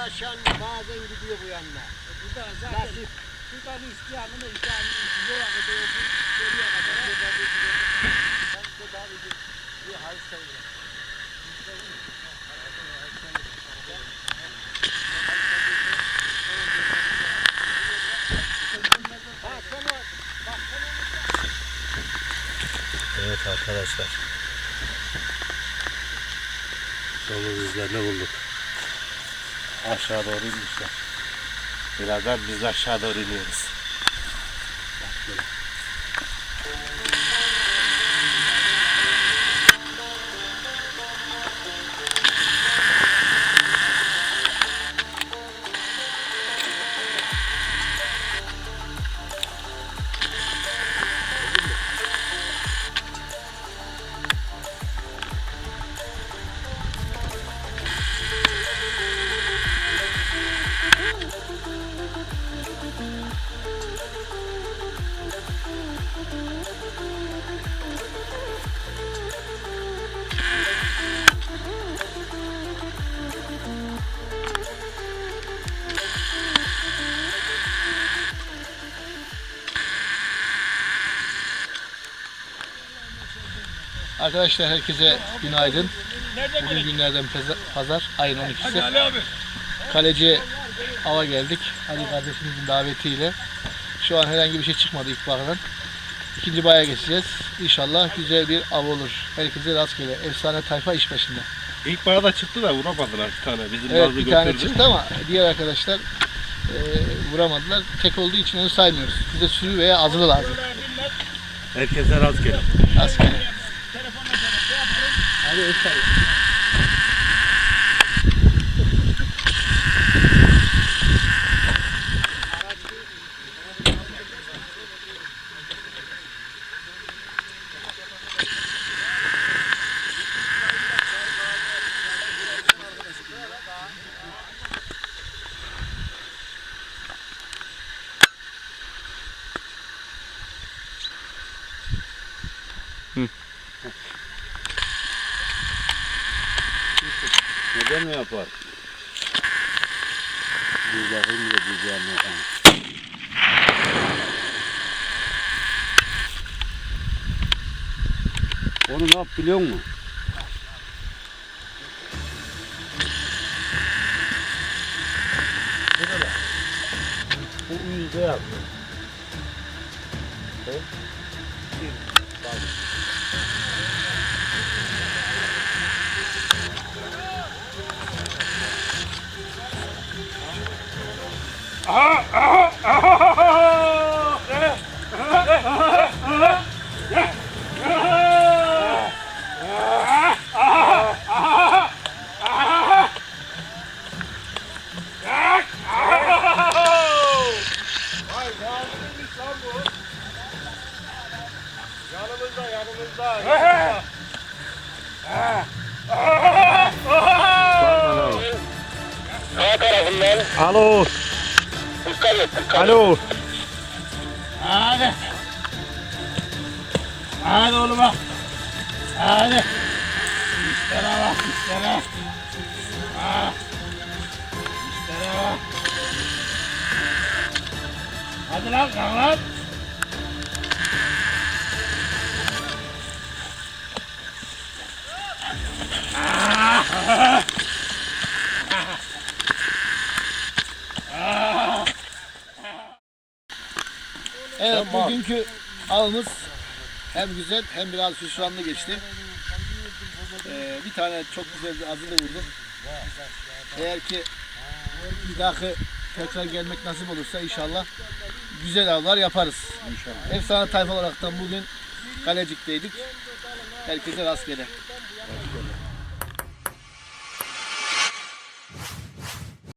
uğraşan bazen gidiyor bu yanına. Burada zaten Nasip. şuradan isteyanını isteyen yola kadar olsun, geriye kadar. Bir hayır sayılır. Ha sen o. Bak sen onu Evet arkadaşlar. Domuz izlerini bulduk. Aşağı doğru inmişler. Birazdan biz aşağı doğru iniyoruz. Bak şöyle. Arkadaşlar herkese günaydın. Bugün günlerden pazar ayın 12'si. Kaleci ava geldik. Ali kardeşimizin davetiyle. Şu an herhangi bir şey çıkmadı ilk bakıdan. İkinci baya geçeceğiz. İnşallah güzel bir av olur. Herkese rastgele. Efsane tayfa iş başında. İlk barada çıktı da vuramadılar bir tane. Bizim Evet bazı bir tane götürdü. çıktı ama diğer arkadaşlar e, vuramadılar. Tek olduğu için onu saymıyoruz. Bize sürü veya azılı lazım. Herkese rastgele. Rastgele. Hadi efsane. Neden mi yapar? Bir bakayım da diyeceğim ne Onu ne yap biliyor musun? Bu yüzde yap. Alo. Alo. Hadi. Hadi oğlum bak. Hadi. İşlere bak işlere. Ha. İşlere bak. Hadi lan kalk lan. Evet bugünkü avımız hem güzel hem biraz hüsranlı geçti. Ee, bir tane çok güzel bir azılı vurduk. Eğer ki bir dahaki tekrar gelmek nasip olursa inşallah güzel avlar yaparız. İnşallah. Efsane tayfa olaraktan bugün Kalecik'teydik. Herkese rastgele.